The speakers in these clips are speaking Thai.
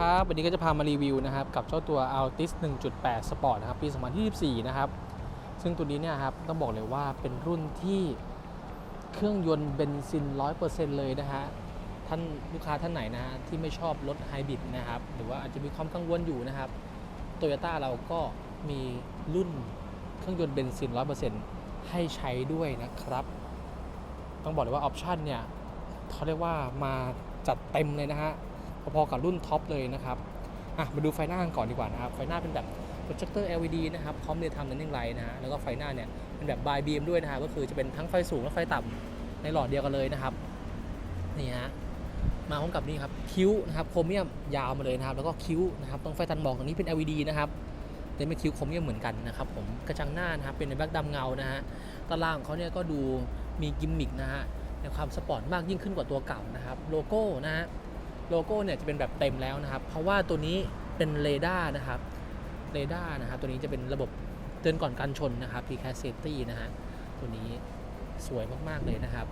ครับ วันนี้ก็จะพามารีวิวนะครับกับเจ้าตัว Altis 1.8 Sport นะครับ ปี 2024 นะครับ ซึ่งตัวนี้เนี่ยครับต้องบอกเลยว่าเป็นรุ่นที่เครื่องยนต์เบนซิน 100%เลยนะฮะ ท่านลูกค้าท่านไหนนะฮะที่ไม่ชอบรถไฮบริดนะครับ หรือว่าอาจจะมีความกังวลอยู่นะครับโตโยต้าเราก็มีรุ่นเครื่องยนต์เบนซิน 100%ให้ใช้ด้วยนะครับ ต้องบอกเลยว่าออปชันเนี่ยเขาเรียกว่ามาจัดเต็มเลยนะฮะ พอๆกับรุ่นท็อปเลยนะครับอะมาดูไฟหน้ากันก่อนดีกว่านะครับ ไฟหน้าเป็นแบบโปรเจคเตอร์ LED นะครับพร้อมเรียทำนันนิ่งไลท์นะฮะแล้วก็ไฟหน้าเนี่ยเป็นแบบบายบีมด้วยนะฮะก็คือจะเป็นทั้งไฟสูงและไฟต่ำในหลอดเดียวกันเลยนะครับนี่ฮะมาพร้อมกับนี่ครับคิ้วนะครับโครเมียมยาวมาเลยนะครับแล้วก็คิ้วนะครับตรงไฟตัดหมอกตรงนี้เป็น LED นะครับแต่เป็นคิ้วโครเมียมเหมือนกันนะครับผมกระจังหน้านะครับเป็นในแบ็คดำเงานะฮะตารางของเขาเนี่ยก็ดูมีกิมมิคนะฮะในความสปอร์ตมากยิ่งขึ้นกว่าตัวเก่านะครับโลโก้นะฮะ โลโก้เนี่ยจะเป็นแบบเต็มแล้วนะครับ เพราะว่าตัวนี้เป็นเรดาร์นะครับเรดาร์นะครับตัวนี้จะเป็นระบบเตือนก่อนการชนนะครับ p c a s Safety นะฮะตัวนี้สวยมาก ๆ เลยนะครับ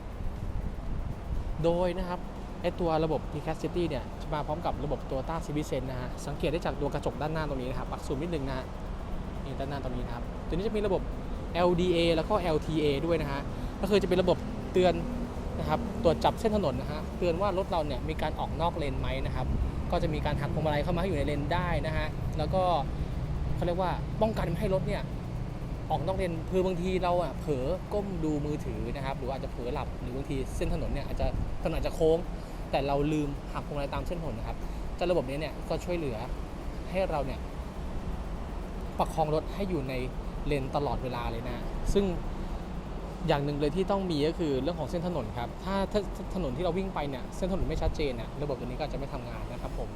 โดยนะครับไอตัวระบบ p c a s Safety เนี่ยจะมาพร้อมกับระบบตัวต้า c i v i s e n นะฮะสังเกตได้จากตัวกระจกด้านหน้าตรงนี้นะครับปักซูมนิดนึงนะฮะนี่ด้านหน้าตรงนี้นะครับตัวนี้จะมีระบบ LDA แล้วก็ LTA ด้วยนะฮะก็คือจะเป็นระบบเตือน นะครับตรวจจับเส้นถนนนะฮะเตือนว่ารถเราเนี่ยมีการออกนอกเลนไหมนะครับ ก็จะมีการหักพวงมาลัยเข้ามาให้อยู่ในเลนได้นะฮะแล้วก็เขาเรียกว่าป้องกันไม่ให้รถเนี่ยออกนอกเลนคือบางทีเราอะเผลอก้มดูมือถือนะครับ หรืออาจจะเผลอหลับหรือบางทีเส้นถนนเนี่ยอาจจะถนนอาจจะโค้ง แต่เราลืมหักพวงมาลัยตามเส้นถนนนะครับแต่ระบบนี้เนี่ยก็ช่วยเหลือให้เราเนี่ยประคองรถให้อยู่ในเลนตลอดเวลาเลยนะ ซึ่ง อย่างหนึ่งเลยที่ต้องมีก็คือเรื่องของเส้นถนนครับ ถ้าถ้าถถนนที่เราวิ่งไปเนี่ยเส้นถนนไม่ชัดเจนเนี่ยระบบตัวนี้ก็จะไม่ทำงานนะครับผม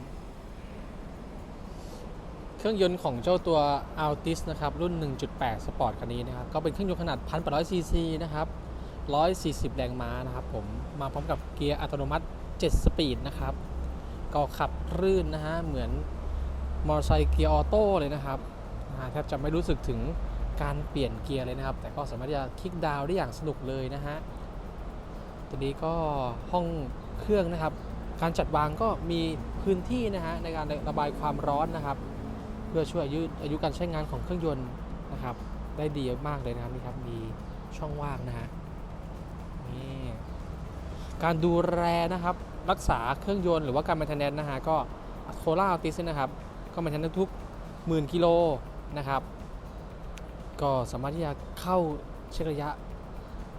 เครื่องยนต์ของเจ้าตัว Altis นะครับ รุ่น 1.8 Sport คันนี้นะครับ ก็เป็นเครื่องยนต์ขนาด 1,800 ซีซีนะครับ 140 แรงม้านะครับผมมาพร้อมกับเกียร์อัตโนมัติ 7 สปีดนะครับ ก็ขับรื่นนะฮะ เหมือนมอเตอร์ไซค์เกียร์ออโต้เลยนะครับแทบจะไม่รู้สึกถึง การเปลี่ยนเกียร์เลยนะครับ แต่ก็สามารถที่จะคลิกดาวได้อย่างสนุกเลยนะฮะตัวนี้ก็ห้องเครื่องนะครับ การจัดวางก็มีพื้นที่นะฮะในการระบายความร้อนนะครับ เพื่อช่วยยืดอายุการใช้งานของเครื่องยนต์นะครับ ได้ดีมากเลยนะครับนี่ครับมีช่องว่างนะฮะนี่การดูแลนะครับ รักษาเครื่องยนต์หรือว่าการ maintenance นะฮะก็โคล่าอัลติสนะครับ ก็ maintenance ทุกหมื่นกิโลนะครับ ก็สามารถที่จะเข้าเช็คระยะ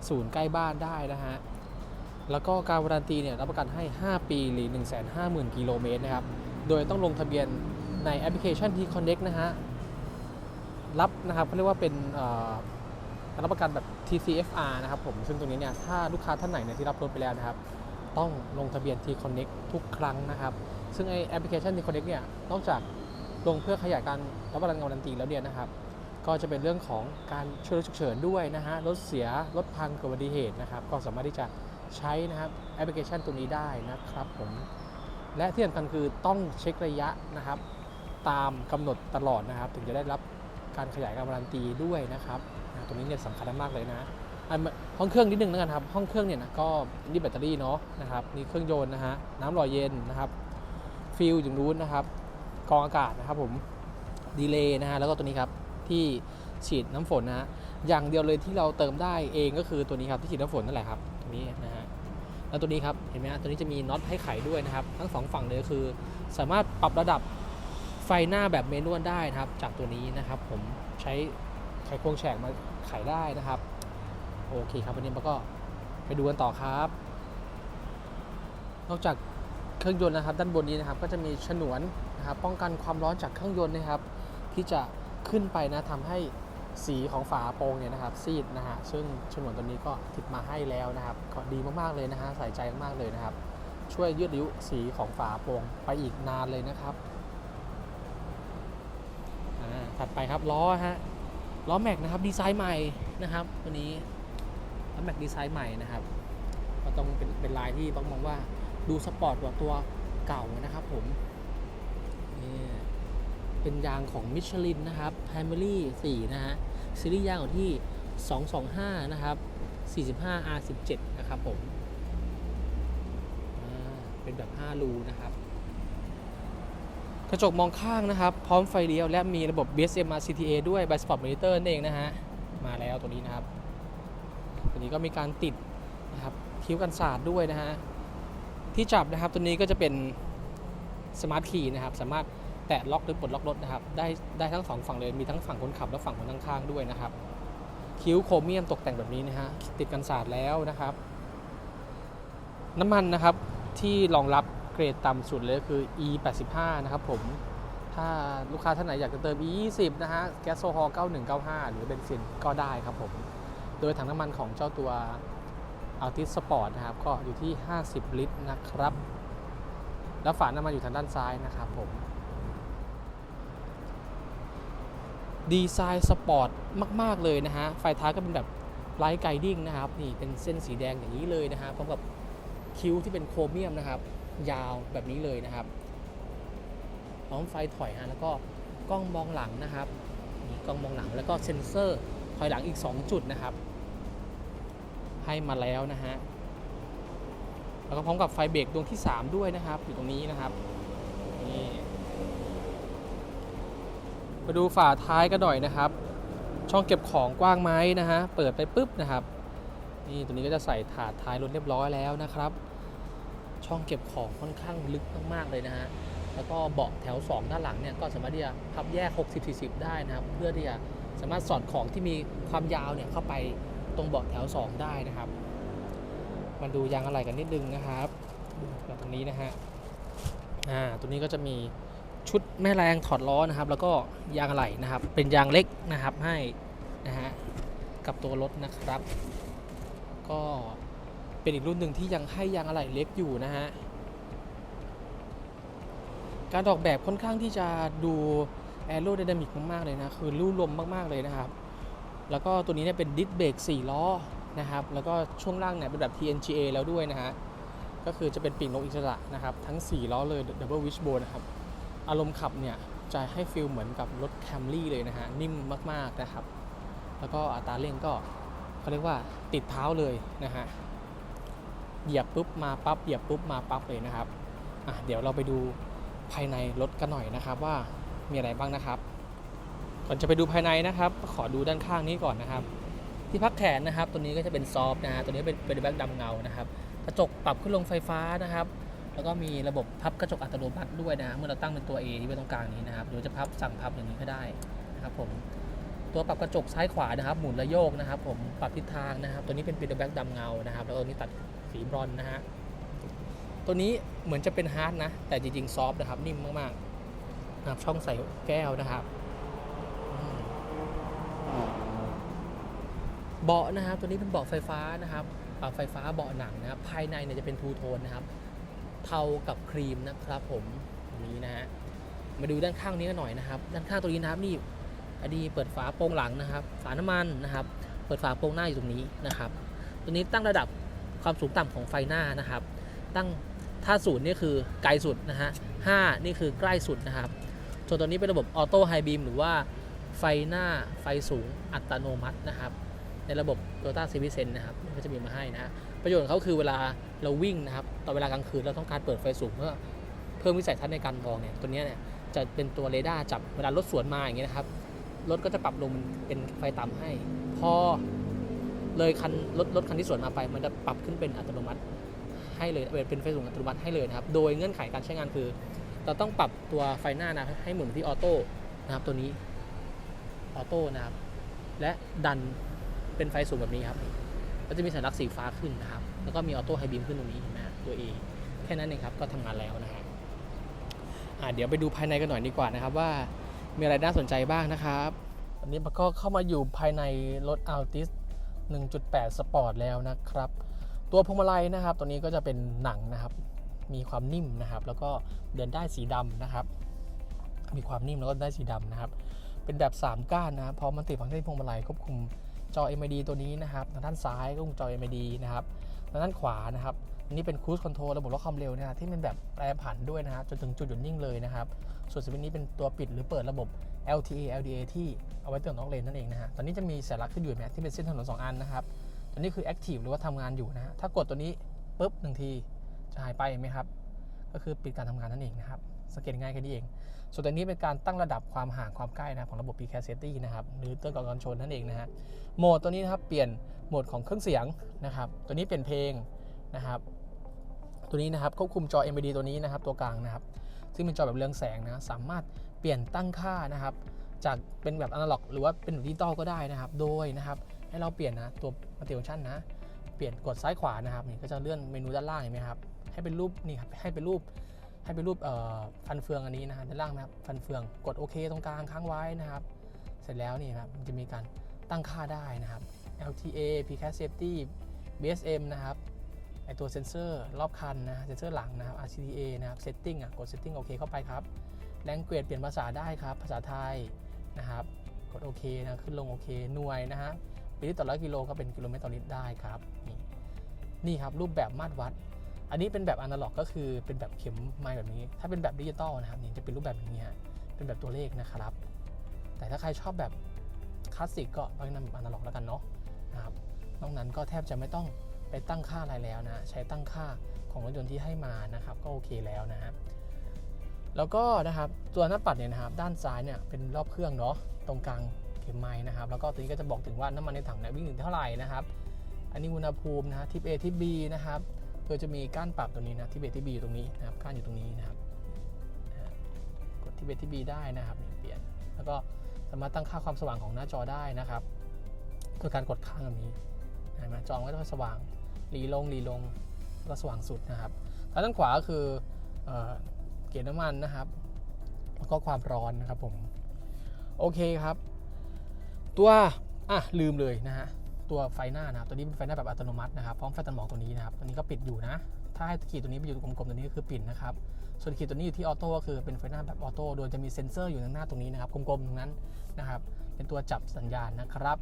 ศูนย์ใกล้บ้านได้นะฮะ แล้วก็การวารันตีเนี่ยรับประกันให้ 5 ปีหรือ 150,000 กิโลเมตรนะครับ โดยต้องลงทะเบียนในแอปพลิเคชัน T Connect นะฮะ รับนะครับเขาเรียกว่าเป็นรับประกันแบบ TCFR นะครับผม ซึ่งตรงนี้เนี่ยถ้าลูกค้าท่านไหนเนี่ยที่รับรถไปแล้วนะครับ ต้องลงทะเบียน T Connect ทุกครั้งนะครับ ซึ่งไอแอปพลิเคชัน T Connect เนี่ยนอกจากลงเพื่อขยายการรับประกันการันตีแล้วเนี่ยนะครับ ก็จะเป็นเรื่องของการช่วยเหลือฉุกเฉินด้วยนะฮะรถเสียรถพังเกิดอุบัติเหตุนะครับ ก็สามารถที่จะใช้นะครับแอปพลิเคชันตัวนี้ได้นะครับผมและที่สำคัญคือต้องเช็คระยะนะครับ ตามกำหนดตลอดนะครับ ถึงจะได้รับการขยายการการันตีด้วยนะครับตรงนี้เนี่ยสำคัญมากเลยนะอันห้องเครื่องนิดนึงแล้วกันครับ ห้องเครื่องเนี่ยนะก็นี่แบตเตอรี่เนาะนะครับนี่เครื่องยนต์นะฮะน้ำหล่อเย็นนะครับฟิลอยู่นู้นนะครับกองอากาศนะครับผมดีเลย์นะฮะแล้วก็ตัวนี้ครับ ที่ฉีดน้ำฝนนะฮะอย่างเดียวเลยที่เราเติมได้เองก็คือตัวนี้ครับที่ฉีดน้ำฝนนั่นแหละครับตัวนี้นะฮะแล้วตัวนี้ครับเห็นไหมฮะตัวนี้จะมีน็อตให้ไขด้วยนะครับ ทั้งสองฝั่งเลยคือ สามารถปรับระดับไฟหน้าแบบเมนวลได้นะครับ จากตัวนี้นะครับ ผมใช้ไขควงแฉกมาไขได้นะครับโอเคครับวันนี้เราก็ไปดูกันต่อครับ นอกจากเครื่องยนต์นะครับ ด้านบนนี้นะครับ ก็จะมีฉนวนนะครับป้องกันความร้อนจากเครื่องยนต์นะครับ ที่จะ ขึ้นไปนะทำให้สีของฝาโปรงเนี่ยนะครับซีดนะฮะซึ่งฉนวนตัวนี้ก็ติดมาให้แล้วนะครับก็ดีมากๆเลยนะฮะใส่ใจมากๆเลยนะครับ ช่วยยืดอายุสีของฝาโปรงไปอีกนานเลยนะครับอ่าถัดไปครับล้อฮะล้อแม็กนะครับดีไซน์ใหม่นะครับตัวนี้ล้อแม็กดีไซน์ใหม่นะครับก็ต้องเป็นเป็นลายที่ต้องมองว่าดูสปอร์ตกว่าตัวเก่านะครับผม เป็นยางของมิชลินนะครับ Primary 4นะฮะซีรีส์ยางขอยู่ที่ 225 นะครับ 45 R17 นะครับผมเป็นแบบ 5 รูนะครับ กระจกมองข้างนะครับ พร้อมไฟเลี้ยว และมีระบบ BSMR CTA ด้วย by Spot Monitor นั่นเองนะฮะ มาแล้วตัวนี้นะครับ ตัวนี้ก็มีการติดนะครับคิ้วกันศาสตร์ด้วยนะฮะ ที่จับนะครับตัวนี้ก็จะเป็นสมาร์ทคีย์นะครับ สามารถ แตะล็อกหรือปลดล็อกรถนะครับ ได้ได้ทั้งสองฝั่งเลย มีทั้งฝั่งคนขับและฝั่งคนข้างๆด้วยนะครับ คิ้วโครเมียมตกแต่งแบบนี้นะฮะ ติดกันศาสตร์แล้วนะครับ น้ำมันนะครับที่รองรับเกรดต่ำสุดเลยคือ E 8 5นะครับผม ถ้าลูกค้าท่านไหนอยากจะเติม E 2 0นะฮะ แก๊สโซฮอล์9195 หรือเบนซินก็ได้ครับผม โดยถังน้ำมันของเจ้าตัว Altis Sport นะครับ ก็อยู่ที่ 50 ลิตรนะครับ แล้วฝาน้ำมันอยู่ทางด้านซ้ายนะครับผม ดีไซน์สปอร์ตมาก ๆ เลยนะฮะ ไฟท้ายก็เป็นแบบไลท์ไกดิ้งนะครับ นี่เป็นเส้นสีแดงอย่างนี้เลยนะฮะพร้อมกับคิ้วที่เป็นโครเมียมนะครับ ยาวแบบนี้เลยนะครับ พร้อมไฟถอยฮะแล้วก็กล้องมองหลังนะครับมีกล้องมองหลังแล้วก็เซ็นเซอร์ถอยหลังอีก 2 จุดนะครับ ให้มาแล้วนะฮะแล้วก็พร้อมกับไฟเบรกดวงที่ 3 ด้วยนะครับ อยู่ตรงนี้นะครับนี่ มาดูฝาท้ายกันหน่อยนะครับ ช่องเก็บของกว้างไหมนะฮะ เปิดไปปุ๊บนะครับ นี่ตัวนี้ก็จะใส่ถาดท้ายรถเรียบร้อยแล้วนะครับ ช่องเก็บของค่อนข้างลึกมากๆเลยนะฮะ แล้วก็เบาะแถว 2 ด้านหลังเนี่ยก็สามารถที่จะพับแยก 60-40 ได้นะครับ เพื่อที่จะสามารถสอดของที่มีความยาวเนี่ยเข้าไปตรงเบาะแถว 2 ได้นะครับ มาดูยางอะไหล่กันนิดนึงนะครับแบบตรงนี้นะฮะ อ่า ตัวนี้ก็จะมี ชุดแม่แรงถอดล้อนะครับ แล้วก็ยางอะไหล่นะครับ เป็นยางเล็กนะครับให้นะฮะกับตัวรถนะครับ ก็เป็นอีกรุ่นหนึ่งที่ยังให้ยางอะไหล่เล็กอยู่นะฮะการออกแบบค่อนข้างที่จะดูแอโร d y นามิกมากๆเลยนะ คือลู่ลมมากๆเลยนะครับ แล้วก็ตัวนี้เนี่ยเป็นดิสเบรก4ล้อนะครับ แล้วก็ช่วงล่างเนี่ยเป็นแบบ TNGA แล้วด้วยนะฮะ ก็คือจะเป็นปีกนกอิสระนะครับ ทั้ง 4 ล้อเลย Double Wishbone นะครับ อารมณ์ขับเนี่ยจะให้ฟีลเหมือนกับรถ Camry เลยนะฮะ นิ่มมากๆนะครับ แล้วก็อัตราเร่งก็เขาเรียกว่าติดเท้าเลยนะฮะ เหยียบปุ๊บมาปั๊บเหยียบปุ๊บมาปั๊บเลยนะครับอะเดี๋ยวเราไปดูภายในรถกันหน่อยนะครับว่ามีอะไรบ้างนะครับก่อนจะไปดูภายในนะครับ ขอดูด้านข้างนี้ก่อนนะครับ ที่พักแขนนะครับ ตัวนี้ก็จะเป็นซอฟนะฮะตัวนี้เป็นเป็นแบ็คดำเงานะครับกระจกปรับขึ้นลงไฟฟ้านะครับ แล้วก็มีระบบพับกระจกอัตโนมัติด้วยนะ เมื่อเราตั้งเป็นตัว A ที่ไว้ตรงกลางนี้นะครับหรือจะพับสั่งพับอย่างนี้ก็ได้นะครับผมตัวปรับกระจกซ้ายขวานะครับ หมุนและโยกนะครับ ผมปรับทิศทางนะครับ ตัวนี้เป็นเป็นแบ็คดำเงานะครับ แล้วตัวนี้ตัดสีบรอนนะฮะตัวนี้เหมือนจะเป็นฮาร์ดนะ แต่จริงๆซอฟต์นะครับนิ่มมากๆนะครับช่องใส่แก้วนะครับเบาะนะครับ ตัวนี้เป็นเบาะไฟฟ้านะครับปรับไฟฟ้าเบาะหนังนะครับ ภายในเนี่ยจะเป็นทูโทนนะครับ เทากับครีมนะครับผมนี้นะฮะมาดูด้านข้างนี้กันหน่อยนะครับ ด้านข้างตัวนี้นะครับนี่อดีเปิดฝาโปร่งหลังนะครับ ฝาน้ำมันนะครับ เปิดฝาโปร่งหน้าอยู่ตรงนี้นะครับ ตัวนี้ตั้งระดับความสูงต่ำของไฟหน้านะครับ ตั้งถ้าศูนย์นี่คือไกลสุดนะฮะห้านี่คือใกล้สุดนะครับ ส่วนตัวนี้เป็นระบบออโต้ไฮบีมหรือว่าไฟหน้าไฟสูงอัตโนมัตินะครับ ในระบบ Toyota c i v i c e n นะครับ ก็จะมีมาให้นะฮะ ประโยชน์ของเขาคือเวลาเราวิ่งนะครับตอนเวลากลางคืนเราต้องการเปิดไฟสูงเพื่อเพิ่มวิสัยทัศน์ในการมองเนี่ยตัวนี้เนี่ยจะเป็นตัวเรดาร์จับเวลารถสวนมาอย่างเงี้ยนะครับรถก็จะปรับลงเป็นไฟต่ำให้ พอเลยคันรถรถคันที่สวนมาไป มันจะปรับขึ้นเป็นอัตโนมัติให้เลยเป็นไฟสูงอัตโนมัติให้เลยนะครับโดยเงื่อนไขการใช้งานคือ เราต้องปรับตัวไฟหน้านะให้หมุนที่ออโต้นะครับตัวนี้ออโต้นะครับและดันเป็นไฟสูงแบบนี้ครับ ก็จะมีสัญลักษณ์สีฟ้าขึ้นนะครับ แล้วก็มีออโต้ไฮบีมขึ้นตรงนี้เห็นไหมตัว A แค่นั้นเองครับ ก็ทำงานแล้วนะฮะอ่าเดี๋ยวไปดูภายในกันหน่อยดีกว่านะครับ ว่ามีอะไรน่าสนใจบ้างนะครับตอนนี้มันก็เข้ามาอยู่ภายในรถ Altis 1.8 Sport แล้วนะครับ ตัวพวงมาลัยนะครับ ตัวนี้ก็จะเป็นหนังนะครับ มีความนิ่มนะครับ แล้วก็เดินได้สีดำนะครับ มีความนิ่มแล้วก็ได้สีดำนะครับ เป็นแบบ 3 ก้านนะครับพร้อมมันติฟังก์ชันพวงมาลัยควบคุม จอ MID ตัวนี้นะครับทางด้านซ้ายก็คุมจอ MID นะครับทางด้านขวานะครับนนี้เป็นครู e คอนโทรลระบบล็อกความเร็วนะฮะที่เป็นแบบแปรผันด้วยนะฮะจนถึงจุดหยุดนิ่งเลยนะครับ ส่วนสวิตช์นี้เป็นตัวปิดหรือเปิดระบบ LTA LDA ที่เอาไว้เตือนนอกเลนนั่นเองนะฮะตอนนี้จะมีสัญลักษณ์ขึ้นอยู่ไหมที่เป็นเส้นถนนสองอันนะครับตัวนี้คือ Active หรือว่าทำงานอยู่นะฮะถ้ากดตัวนี้ปุ๊บหนึ่งทีจะหายไปไหมครับก็คือปิดการทำงานนั่นเองนะครับสังเกตง่ายแค่นี้เอง ส่วนตัวนี้เป็นการตั้งระดับความห่างความใกล้นะของระบบ p c a s Safety นะครับหรือตัวก่อนคอนโทรลนั่นเองนะฮะโหมดตัวนี้นะครับเปลี่ยนโหมดของเครื่องเสียงนะครับตัวนี้เปลี่ยนเพลงนะครับตัวนี้นะครับควบคุมจอ MID ตัวนี้นะครับตัวกลางนะครับซึ่งเป็นจอแบบเรืองแสงนะสามารถเปลี่ยนตั้งค่านะครับจากเป็นแบบอนาล็อกหรือว่าเป็นแบบดิจิตอลก็ได้นะครับ โดยนะครับให้เราเปลี่ยนนะตัวมัลติฟังชันนะเปลี่ยนกดซ้ายขวานะครับนี่ก็จะเลื่อนเมนูด้านล่างเห็นไหมครับให้เป็นรูปนี่ครับให้เป็นรูป ให้เป็นรูปฟันเฟืองอันนี้นะฮะด้านล่างนะครับฟันเฟืองกดโอเคตรงกลางค้างไว้นะครับ เสร็จแล้วนี่ครับมันจะมีการตั้งค่าได้นะครับ LTA PCAP Safety BSM นะครับไอตัวเซนเซอร์รอบคันนะเซนเซอร์หลังนะครับ RCTA นะครับ Setting อะกด Setting โอเคเข้าไปครับ Language เปลี่ยนภาษาได้ครับ ภาษาไทยนะครับ กดโอเคนะขึ้นลงโอเคหน่วยนะฮะปีลิตรต่อร้อยกิโลก็เป็นกิโลเมตรต่อลิตรได้ครับ นี่นี่ครับรูปแบบมาตรวัด อันนี้เป็นแบบอนาล็อกก็คือเป็นแบบเข็มไม้แบบนี้ ถ้าเป็นแบบดิจิตอลนะครับนี่จะเป็นรูปแบบอย่างนี้ฮะเป็นแบบตัวเลขนะครับ แต่ถ้าใครชอบแบบคลาสสิกก็ก็แนะนำแบบอนาล็อกแล้วกันเนาะนะครับนอกนั้นก็แทบจะไม่ต้องไปตั้งค่าอะไรแล้วนะ ใช้ตั้งค่าของรถยนต์ที่ให้มานะครับ ก็โอเคแล้วนะฮะแล้วก็นะครับตัวหน้าปัดเนี่ยนะครับ ด้านซ้ายเนี่ยเป็นรอบเครื่องเนาะตรงกลางเข็มไม้นะครับ แล้วก็ตัวนี้ก็จะบอกถึงว่าน้ำมันในถังเนี่ยวิ่งถึงเท่าไหร่นะครับ อันนี้อุณหภูมินะฮะทิป A ทิป B นะครับ โดยจะมีก้านปรับตัวนี้นะทิป A ทิป B อยู่ตรงนี้นะครับก้านอยู่ตรงนี้นะครับกดทิป A ทิป B ได้นะครับเปลี่ยน แล้วก็สามารถตั้งค่าความสว่างของหน้าจอได้นะครับโดยการกดค้างแบบนี้เห็นไหมจอก็จะสว่างหลีลงหลีลงแล้วก็สว่างสุดนะครับทางด้านขวาก็คือเอ่อเกจน้ำมันนะครับ แล้วก็ความร้อนนะครับผม โอเคครับ ตัว อะ ลืมเลยนะฮะ ตัวไฟหน้านะครับตัวนี้เป็นไฟหน้าแบบอัตโนมัตินะครับพร้อมไฟตัดหมอกตัวนี้นะครับตัวนี้ก็ปิดอยู่นะ ถ้าให้ขีดตัวนี้ไปอยู่กลมๆตัวนี้ก็คือปิดนะครับส่วนขีดตัวนี้อยู่ที่ออโต้ก็คือเป็นไฟหน้าแบบออโต้โดยจะมีเซ็นเซอร์อยู่ข้างหน้าตรงนี้นะครับกลมๆตรงนั้นนะครับเป็นตัวจับสัญญาณนะครับ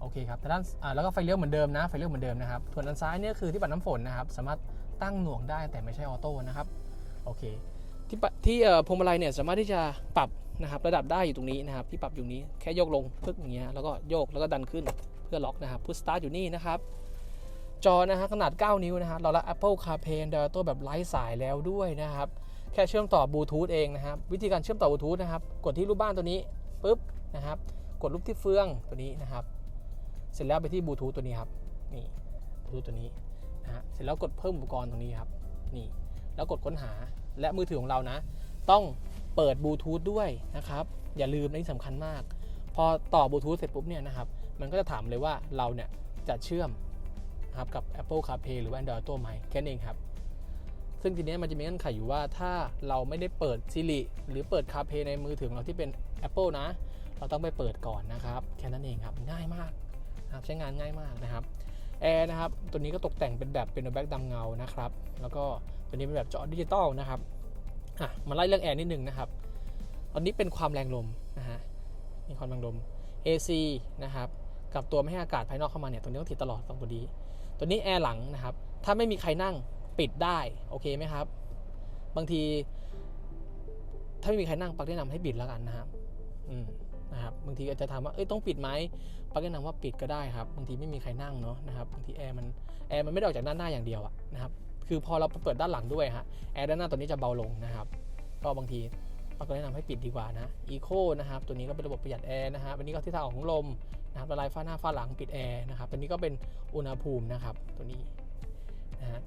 โอเคครับแต่ด้านแล้วก็ไฟเลี้ยวเหมือนเดิมนะไฟเลี้ยวเหมือนเดิมนะครับส่วนด้านซ้ายเนี่ยคือที่ปัดน้ำฝนนะครับสามารถตั้งหน่วงได้แต่ไม่ใช่ออโต้นะครับโอเคที่ที่พวงมาลัยเนี่ยสามารถที่จะปรับนะครับระดับได้อยู่ตรงนี้นะครับที่ปรับอยู่นี้แค่โยกลงพึกอย่างเงี้ยแล้วก็โยกแล้วก็ดันขึ้น เพื่อล็อกนะครับพุชสตาร์ทอยู่นี่นะครับ จอนะฮะขนาด 9 นิ้วนะฮะเราละ Apple CarPlay Android Auto แบบไร้สายแล้วด้วยนะครับ แค่เชื่อมต่อบลูทูธเองนะครับ วิธีการเชื่อมต่อบลูทูธนะครับ กดที่รูปบ้านตัวนี้ปุ๊บนะครับ กดรูปที่เฟืองตัวนี้นะครับ เสร็จแล้วไปที่บลูทูธตัวนี้ครับนี่บลูทูธตัวนี้นะฮะเสร็จแล้วกดเพิ่มอุปกรณ์ตรงนี้ครับนี่แล้วกดค้นหาและมือถือของเรานะ ต้องเปิดบลูทูธด้วยนะครับ อย่าลืมนะนี่สำคัญมาก พอต่อบลูทูธเสร็จปุ๊บเนี่ยนะครับ มันก็จะถามเลยว่าเราเนี่ยจะเชื่อมนะครับกับ Apple CarPlay หรือ Android Auto ไหมแค่นั้นเองครับ ซึ่งทีนี้มันจะมีเงื่อนไขอยู่ว่าถ้าเราไม่ได้เปิด Siri หรือเปิด CarPlay ในมือถือของเราที่เป็น Apple นะ เราต้องไปเปิดก่อนนะครับ แค่นั้นเองครับ ง่ายมากนะครับใช้งานง่ายมากนะครับแอร์นะครับ ตัวนี้ก็ตกแต่งเป็นแบบเป็นแบ็กดำเงานะครับ แล้วก็ตัวนี้เป็นแบบจอดิจิตอลนะครับอะมาไล่เรื่องแอร์นิดนึงนะครับตอนนี้เป็นความแรงลมนะฮะมีความแรงลม AC นะครับ กับตัวไม่ให้อากาศภายนอกเข้ามาเนี่ยตัวนี้ต้องติดตลอดสองตัวนี้ตัวนี้แอร์หลังนะครับ ถ้าไม่มีใครนั่งปิดได้โอเคไหมครับ บางที ถ้าไม่มีใครนั่งปักแนะนำให้ปิดแล้วกันนะครับอืมนะครับบางทีอาจจะถามว่าเอ้ยต้องปิดไหมปักแนะนำว่าปิดก็ได้ครับบางทีไม่มีใครนั่งเนาะนะครับบางทีแอร์มันแอร์มันไม่ได้ออกจากด้านหน้าอย่างเดียวอะนะครับคือพอเราเปิดด้านหลังด้วยฮะแอร์ด้านหน้าตัวนี้จะเบาลงนะครับ ก็บางที ปักก็แนะนำให้ปิดดีกว่านะอีโคนะครับตัวนี้ก็เป็นระบบประหยัดแอร์นะครับอันนี้ก็ที่ทางออกของลมนะครับละลายฝ้าหน้าฝ้าหลังปิดแอร์นะครับตัวนี้ก็เป็นอุณหภูมินะครับตัวนี้นะฮะ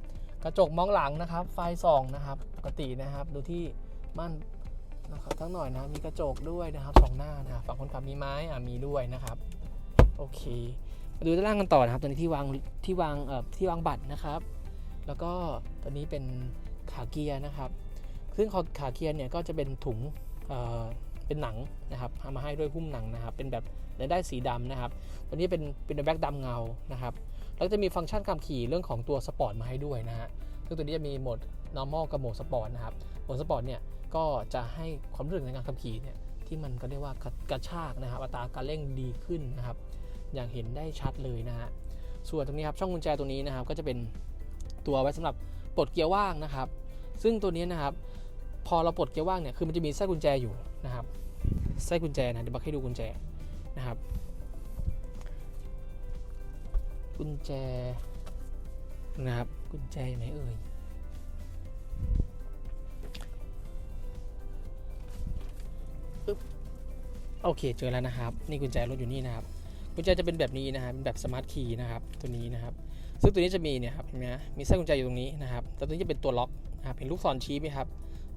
กระจกมองหลังนะครับ ไฟส่องนะครับปกตินะครับ ดูที่ม่านนะครับทั้งหน่อยนะมีกระจกด้วยนะครับสองหน้านะครับฝั่งคนขับมีไม้อะมีด้วยนะครับโอเคมาดูด้านล่างกันต่อนะครับ ตัวนี้ที่วางที่วางเอ่อที่วางบัตรนะครับ แล้วก็ตัวนี้เป็นขาเกียร์นะครับ ซึ่งขาเกียร์เนี่ยก็จะเป็นถุงเเป็นหนังนะครับเอามาให้ด้วยหุ้มหนังนะครับ เป็นแบบในได้สีดำนะครับ ตัวนี้เป็นเป็นแบ็กดำเงานะครับแล้วจะมีฟังก์ชันการขี่เรื่องของตัวสปอร์ตมาให้ด้วยนะฮะซึ่งตัวนี้จะมีโหมด normal กับโหมดสปอร์ตนะครับโหมดสปอร์ตเนี่ยก็จะให้ความรู้สึกในการขับขี่เนี่ยที่มันก็เรียกว่ากระชากนะครับอัตราการเร่งดีขึ้นนะครับ อย่างเห็นได้ชัดเลยนะฮะส่วนตรงนี้ครับช่องกุญแจตัวนี้นะครับก็จะเป็นตัวไว้สำหรับปลดเกียร์ว่างนะครับ ซึ่งตัวนี้นะครับ พอเราปลดเกียร์ว่างเนี่ยคือมันจะมีไส้กุญแจอยู่นะครับไส้กุญแจนะเดี๋ยวบักให้ดูกุญแจนะครับ กุญแจนะครับกุญแจไหนเอ่ยโอเคเจอแล้วนะครับ นี่กุญแจรถอยู่นี่นะครับกุญแจจะเป็นแบบนี้นะครับเป็นแบบสมาร์ทคีย์นะครับตัวนี้นะครับ ซึ่งตัวนี้จะมีเนี่ยครับเห็นไหมมีไส้กุญแจอยู่ตรงนี้นะครับแต่ตัวนี้จะเป็นตัวล็อกนะครับเห็นลูกศรชี้ไหมครับ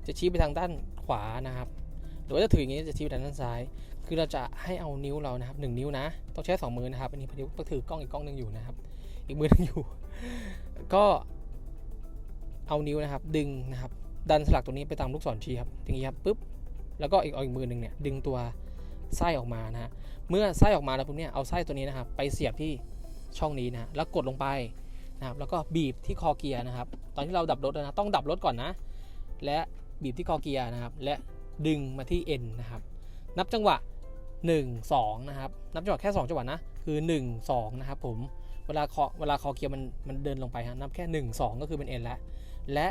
จะชี้ไปทางด้านขวานะครับ หรือว่าจะถืออย่างนี้จะชี้ไปทางด้านซ้าย คือเราจะให้เอานิ้วเรานะครับหนึ่งนิ้วนะ ต้องใช้สองมือนะครับ อันนี้พอดีต้องถือกล้องอีกกล้องหนึ่งอยู่นะครับ อีกมือหนึงอยู่ ก็เอานิ้วนะครับ ดึงนะครับ ดันสลักตัวนี้ไปตามลูกศรชี้ครับอย่างนี้ครับปุ๊บ แล้วก็อีกเอาอีกมือหนึ่งเนี่ยดึงตัวไส้ออกมานะฮะ เมื่อไส้ออกมาแล้วปุ๊บเนี่ยเอาไส้ตัวนี้นะครับ ไปเสียบที่ช่องนี้นะฮะแล้วกดลงไปนะครับ แล้วก็บีบที่คอเกียร์นะครับ ตอนที่เราดับรถนะ ต้องดับรถก่อนนะ และ บีบที่คอเกียร์นะครับ และดึงมาที่ N นนะครับ นับจังหวะ 1 2 นะครับ นับจังหวะแค่ 2 จังหวะนะ คือ 1 2 นะครับผม เวลาคอเวลาคอเกียร์มันมันเดินลงไปฮะ นับแค่ 1 2 ก็คือเป็น N แล้ว และ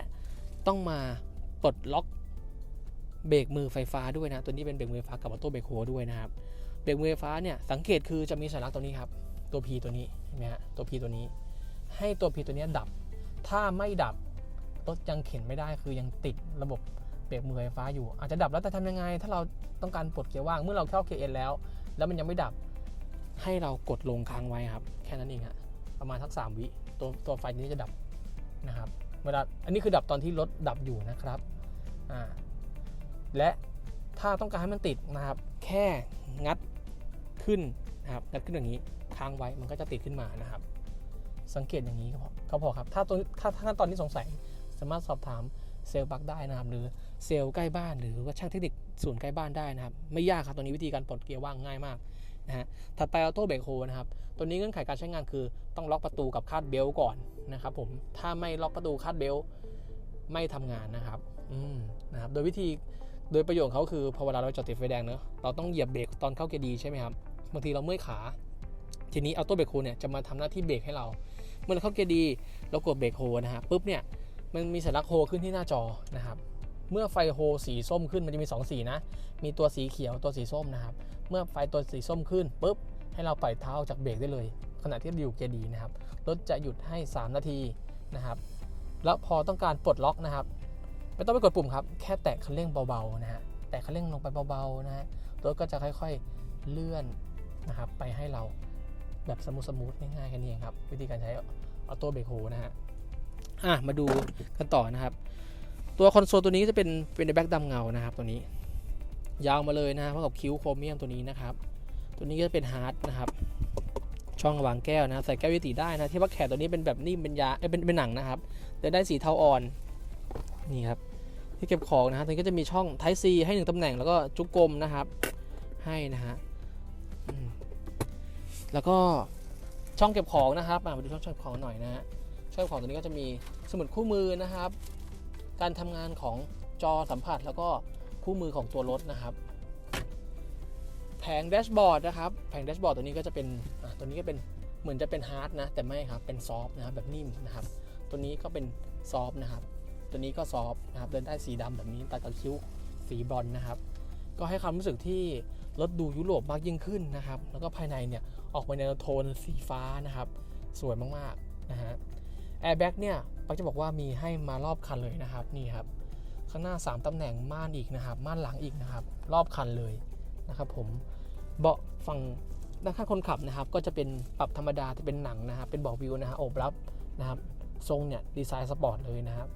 ต้องมาปลดล็อกเบรกมือไฟฟ้าด้วยนะ ตัวนี้เป็นเบรกมือไฟฟ้ากับออโต้เบรกโฮด้วยนะครับ เบรกมือไฟฟ้าเนี่ย สังเกตคือจะมีสัญลักษณ์ตัวนี้ครับ ตัว P ตัวนี้เห็นไหมฮะ ตัว P ตัวนี้ ให้ตัว P ตัวนี้ดับ ถ้าไม่ดับ รถยังเข็นไม่ได้คือยังติดระบบเบรกมือไฟฟ้าอยู่ อาจจะดับแล้วแต่ทำยังไง ถ้าเราต้องการปลดเกียร์ว่างเมื่อเราเข้าเกียร์เอ็นแล้ว แล้วมันยังไม่ดับให้เรากดลงค้างไว้ครับ แค่นั้นเองฮะประมาณสักสามวิตัวตัวไฟนี้จะดับนะครับเวลาอันนี้คือดับตอนที่รถดับอยู่นะครับอ่าและถ้าต้องการให้มันติดนะครับ แค่งัดขึ้นนะครับงัดขึ้นอย่างนี้ค้างไว้มันก็จะติดขึ้นมานะครับ สังเกตอย่างนี้ก็พอก็พอครับ ถ้าตัวถ้าถ้าขั้นตอนนี้สงสัย สามารถสอบถามเซลล์บักได้นะครับ หรือเซลล์ใกล้บ้านหรือว่าช่างเทคนิคศูนย์ใกล้บ้านได้นะครับ ไม่ยากครับตัวนี้วิธีการปลดเกียร์ว่างง่ายมากนะฮะถัดไปออโต้เบรกโฮนะครับ ตัวนี้เงื่อนไขการใช้งานคือต้องล็อกประตูกับคาดเบลต์ก่อนนะครับผมถ้าไม่ล็อกประตูคาดเบลต์ไม่ทำงานนะครับอืมนะครับโดยวิธีโดยประโยชน์ของเขาคือพอเวลาเราจอดติดไฟแดงเนอะเราต้องเหยียบเบรกตอนเข้าเกียร์ดีใช่ไหมครับบางทีเราเมื่อยขา ทีนี้ออโต้เบรกโฮเนี่ยจะมาทำหน้าที่เบรกให้เรา เมื่อเราเข้าเกียร์ดีเรากดเบรกโฮนะฮะปุ๊บเนี่ย มันมีสัญลักษณ์โฮขึ้นที่หน้าจอนะครับ เมื่อไฟโฮสีส้มขึ้นมันจะมี 2 สีนะ มีตัวสีเขียวตัวสีส้มนะครับ เมื่อไฟตัวสีส้มขึ้นปุ๊บให้เราปล่อยเท้าออกจากเบรกได้เลย ขณะที่อยู่เกียร์ดีนะครับ รถจะหยุดให้ 3 นาทีนะครับ แล้วพอต้องการปลดล็อกนะครับ ไม่ต้องไปกดปุ่มครับ แค่แตะคันเร่งเบาๆนะฮะ แตะคันเร่งลงไปเบาๆนะฮะ รถก็จะค่อยๆเลื่อนนะครับไปให้เราแบบสมูทสมูทๆง่ายๆแค่นี้เองครับ วิธีการใช้ออโต้เบรกโฮนะฮะ อะมาดูกันต่อนะครับ ตัวคอนโซลตัวนี้จะเป็นเป็นแบ็กดำเงานะครับตัวนี้ ยาวมาเลยนะพร้อมกับคิ้วโครเมียมตัวนี้นะครับ ตัวนี้ก็จะเป็นฮาร์ดนะครับ ช่องวางแก้วนะใส่แก้วยุติได้นะที่ว่าแขนตัวนี้เป็นแบบนิ่มเป็นยาเอ้เป็นเป็นหนังนะครับแต่ได้สีเทาอ่อนนี่ครับที่เก็บของนะฮะตรงนี้ก็จะมีช่อง Type C ให้หนึ่งตำแหน่งแล้วก็จุกกลมนะครับ ให้นะฮะแล้วก็ช่องเก็บของนะครับมาดูช่องเก็บของหน่อยนะฮะ ช่องของตัวนี้ก็จะมีสมุดคู่มือนะครับ การทำงานของจอสัมผัสแล้วก็คู่มือของตัวรถนะครับ แผงแดชบอร์ดนะครับ แผงแดชบอร์ดตัวนี้ก็จะเป็นตัวนี้ก็เป็นเหมือนจะเป็นฮาร์ดนะ แต่ไม่ครับ เป็นซอฟต์นะครับแบบนิ่มนะครับ ตัวนี้ก็เป็นซอฟต์นะครับ ตัวนี้ก็ซอฟต์นะครับ เดินได้สีดำแบบนี้ตัดกับคิ้วสีบรอนนะครับ ก็ให้ความรู้สึกที่รถดูยุโรปมากยิ่งขึ้นนะครับ แล้วก็ภายในเนี่ยออกมาในโทนสีฟ้านะครับ สวยมากๆนะฮะ แอร์แบ็กเนี่ยปักจะบอกว่ามีให้มารอบคันเลยนะครับนี่ครับข้างหน้า 3 ตำแหน่งม่านอีกนะครับ ม่านหลังอีกนะครับ รอบคันเลยนะครับ ผมเบาะฝั่งด้านข้างคนขับนะครับ ก็จะเป็นปรับธรรมดาที่เป็นหนังนะครับเป็นเบาะวิวนะฮะโอบรับนะครับทรงเนี่ยดีไซน์สปอร์ตเลยนะครับ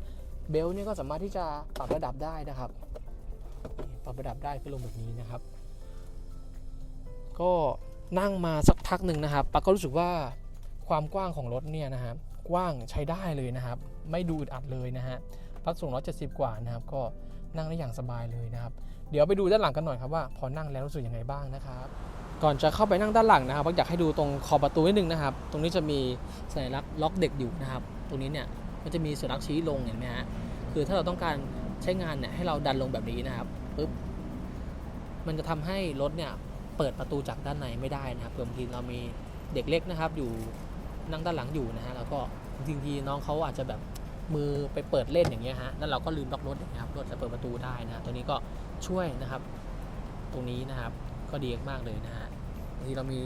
เบลต์เนี่ยก็สามารถที่จะปรับระดับได้นะครับ ปรับระดับได้ขึ้นลงแบบนี้นะครับ ก็นั่งมาสักพักหนึ่งนะครับปักก็รู้สึกว่าความกว้างของรถเนี่ยนะครับ กว้างใช้ได้เลยนะครับ ไม่ดูอึดอัดเลยนะฮะพักสูง 170 กว่านะครับ ก็นั่งได้อย่างสบายเลยนะครับ เดี๋ยวไปดูด้านหลังกันหน่อยครับว่าพอนั่งแล้วรู้สึกยังไงบ้างนะครับ ก่อนจะเข้าไปนั่งด้านหลังนะครับปักอยากให้ดูตรงขอบประตูนิดนึงนะครับ ตรงนี้จะมีสัญลักษณ์ล็อกเด็กอยู่นะครับ ตรงนี้เนี่ยมันจะมีสัญลักษณ์ชี้ลงเห็นไหมฮะคือถ้าเราต้องการใช้งานเนี่ยให้เราดันลงแบบนี้นะครับปุ๊บมันจะทำให้รถเนี่ยเปิดประตูจากด้านในไม่ได้นะครับเผื่อบางทีเรามีเด็กเล็กนะครับอยู่ นั่งด้านหลังอยู่นะฮะแล้วก็บางทีน้องเขาอาจจะแบบมือไปเปิดเล่นอย่างเงี้ยฮะนั่นเราก็ลืมล็อกรถอย่างเงี้ยครับรถจะเปิดประตูได้นะตัวนี้ก็ช่วยนะครับ ตรงนี้นะครับก็ดีมากเลยนะฮะบางทีเรามี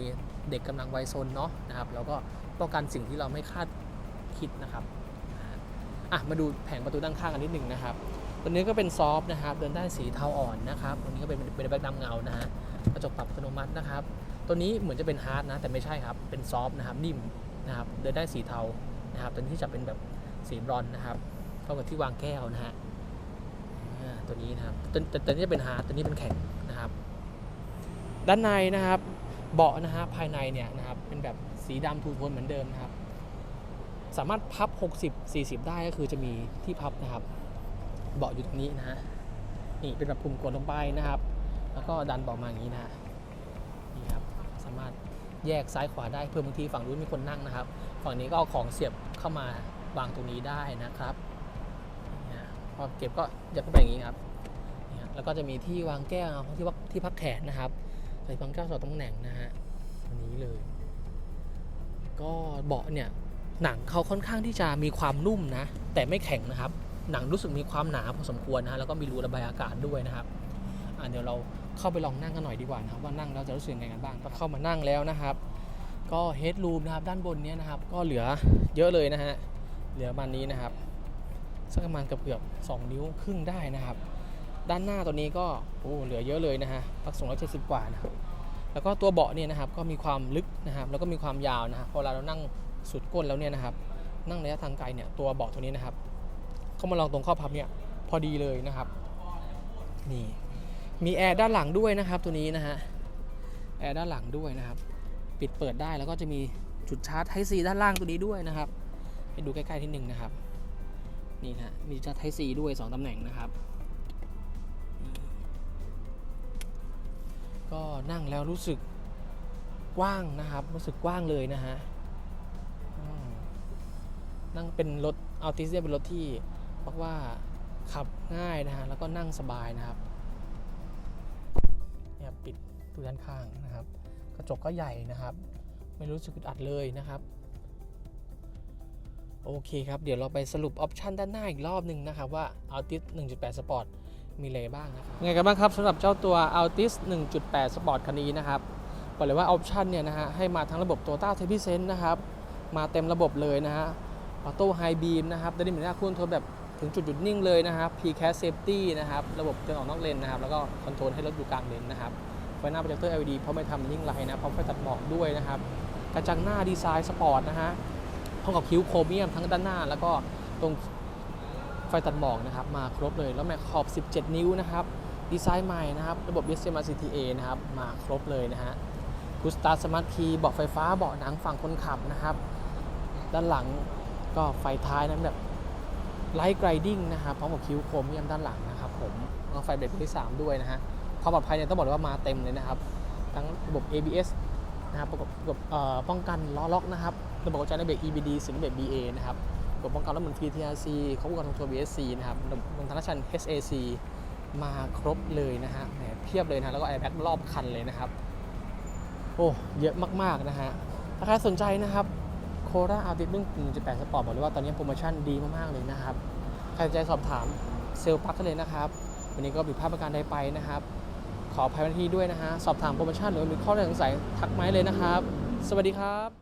เด็กกำลังวัยซนเนาะนะครับเราก็ป้องกันสิ่งที่เราไม่คาดคิดนะครับอะมาดูแผงประตูด้านข้างกันนิดหนึ่งนะครับตัวนี้ก็เป็นซอฟต์นะครับเดินได้สีเทาอ่อนนะครับตัวนี้ก็เป็นเป็นแบ็คดำเงานะฮะกระจกปรับอัตโนมัตินะครับ ตัวนี้เหมือนจะเป็นฮาร์ดนะแต่ไม่ใช่ครับเป็นซอฟนะครับนิ่ม นะครับเดินได้สีเทานะครับตัวนี้จะเป็นแบบสีบรอนนะครับเข้ากับที่วางแก้วนะฮะตัวนี้นะครับตัวตัวตัวนี้จะเป็นฮาร์ดตัวนี้เป็นแข็งนะครับ ด้านในนะครับเบาะนะฮะภายในเนี่ยนะครับเป็นแบบสีดำทูโทนเหมือนเดิมนะครับ สามารถพับ 60 40 ได้ก็คือจะมีที่พับนะครับ เบาะอยู่ตรงนี้นะฮะนี่เป็นแบบปุ่มกดลงไปนะครับ แล้วก็ดันเบาะมาอย่างนี้นะฮะนี่ครับสามารถ แยกซ้ายขวาได้เพื่อบางทีฝั่งนู้นมีคนนั่งนะครับ ฝั่งนี้ก็เอาของเสียบเข้ามาวางตรงนี้ได้นะครับพอเก็บก็ยัดเข้าไปอย่างนี้ครับแล้วก็จะมีที่วางแก้วที่พักที่พักแขนนะครับใส่ฟังแก์ชันสอดตำแหน่งนะฮะอันนี้เลย ก็เบาะเนี่ยหนังเขาค่อนข้างที่จะมีความนุ่มนะ แต่ไม่แข็งนะครับ หนังรู้สึกมีความหนาพอสมควรนะฮะแล้วก็มีรูระบายอากาศด้วยนะครับอะเดี๋ยวเรา เข้าไปลองนั่งกันหน่อยดีกว่านะครับว่านั่งแล้วจะรู้สึกยังไงกันบ้างก็เข้ามานั่งแล้วนะครับ ก็เฮดรูมนะครับด้านบนนี้นะครับ ก็เหลือเยอะเลยนะฮะเหลือประมาณนี้นะครับสักประมาณเกือบเกือบๆ2นิ้วครึ่งได้นะครับ ด้านหน้าตัวนี้ก็โอ้เหลือเยอะเลยนะฮะสักสองร้อยเจ็ดสิบกว่านะครับแล้วก็ตัวเบาะเนี่ยนะครับก็มีความลึกนะครับ แล้วก็มีความยาวนะครับพอเวลาเรานั่งสุดก้นแล้วเนี่ยนะครับ นั่งระยะทางไกลเนี่ยตัวเบาะตัวนี้นะครับเข้ามาลองตรงข้อพับเนี่ยพอดีเลยนะครับ นี่ มีแอร์ด้านหลังด้วยนะครับตัวนี้นะฮะแอร์ด้านหลังด้วยนะครับ ปิดเปิดได้แล้วก็จะมีจุดชาร์จไทซีด้านล่างตัวนี้ด้วยนะครับให้ดูใกล้ๆทีหนึ่งนะครับนี่นะฮะมีชาร์จไทซีด้วย 2 ตำแหน่งนะครับ ก็นั่งแล้วรู้สึกกว้างนะครับ รู้สึกกว้างเลยนะฮะนั่งเป็นรถอัลติเนี่ยเป็นรถที่บอกว่าขับง่ายนะฮะแล้วก็นั่งสบายนะครับ ดตู้ด้านข้างนะครับ กระจกก็ใหญ่นะครับ ไม่รู้สึกอึดอัดเลยนะครับ โอเคครับ เดี๋ยวเราไปสรุปออปชันด้านหน้าอีกรอบหนึ่งนะครับ ว่า Altis 1.8 Sport มีอะไรบ้างนะครับไงกันบ้างครับสำหรับเจ้าตัว Altis 1.8 Sport คันนี้นะครับบอกเลยว่าออปชันเนี่ยนะฮะให้มาทั้งระบบ Toyota t e p i s e n s e นะครับ มาเต็มระบบเลยนะฮะ Auto High Beam นะครับได้ดิมิน่าคุ้นโทนแบบถึงจุดหยุดนิ่งเลยนะครับ P-Cast Safety นะครับ ระบบเตือนออกนอกเลนนะครับ แล้วก็คอนโทรลให้รถอยู่กลางเลนนะครับ ไฟหน้าโปรเจคเตอร์ LED เพราะไม่ทำนิ่งไลน์นะพร้อมไฟตัดหมอกด้วยนะครับกระจังหน้าดีไซน์สปอร์ตนะฮะพร้อมกับคิ้วโครเมียมทั้งด้านหน้า แล้วก็ตรงไฟตัดหมอกนะครับมาครบเลยแล้วแม็กขอบ 17 นิ้วนะครับดีไซน์ใหม่นะครับระบบ DSM CTA นะครับมาครบเลยนะฮะกูสตาร์สมาร์ทคีย์เบาะไฟฟ้าเบาะหนังฝั่งคนขับนะครับ ด้านหลังก็ไฟท้ายนั้นแบบไลท์ไกรดิ้งนะครับพร้อมกับคิ้วโครเมียมด้านหลังนะครับผมแล้วไฟเบรกที่ 3 ด้วยนะฮะ ความปลอดภัยเนี่ยต้องบอกเลยว่ามาเต็มเลยนะครับ ทั้งระบบ ABS นะครับประกอบบเอ่อป้องกันล้อล็อกนะครับระบบกระจายในเบรก EBD สิงเบรก BA นะครับระบบป้องกันรถหมุน FTRC ครอบคลุมของตัว BSC นะครับระบบทางชัน HAC มาครบเลยนะฮะเพียบเลยนะแล้วก็ airbag รอบคันเลยนะครับ โอ้เยอะมากๆนะฮะถ้าใครสนใจนะครับโคราอาร์ติรุ่น1.8สปอร์ตบอกเลยว่าตอนนี้โปรโมชั่นดีมากๆเลยนะครับ ใครสนใจสอบถามเซลล์ปักกันเลยนะครับ วันนี้ก็ผิดพลาดประการใดไปนะครับ ขออภัยวันที่ด้วยนะฮะ สอบถามโปรโมชั่นหรือมีข้อสงสัยทักไมาให้เลยนะครับ สวัสดีครับ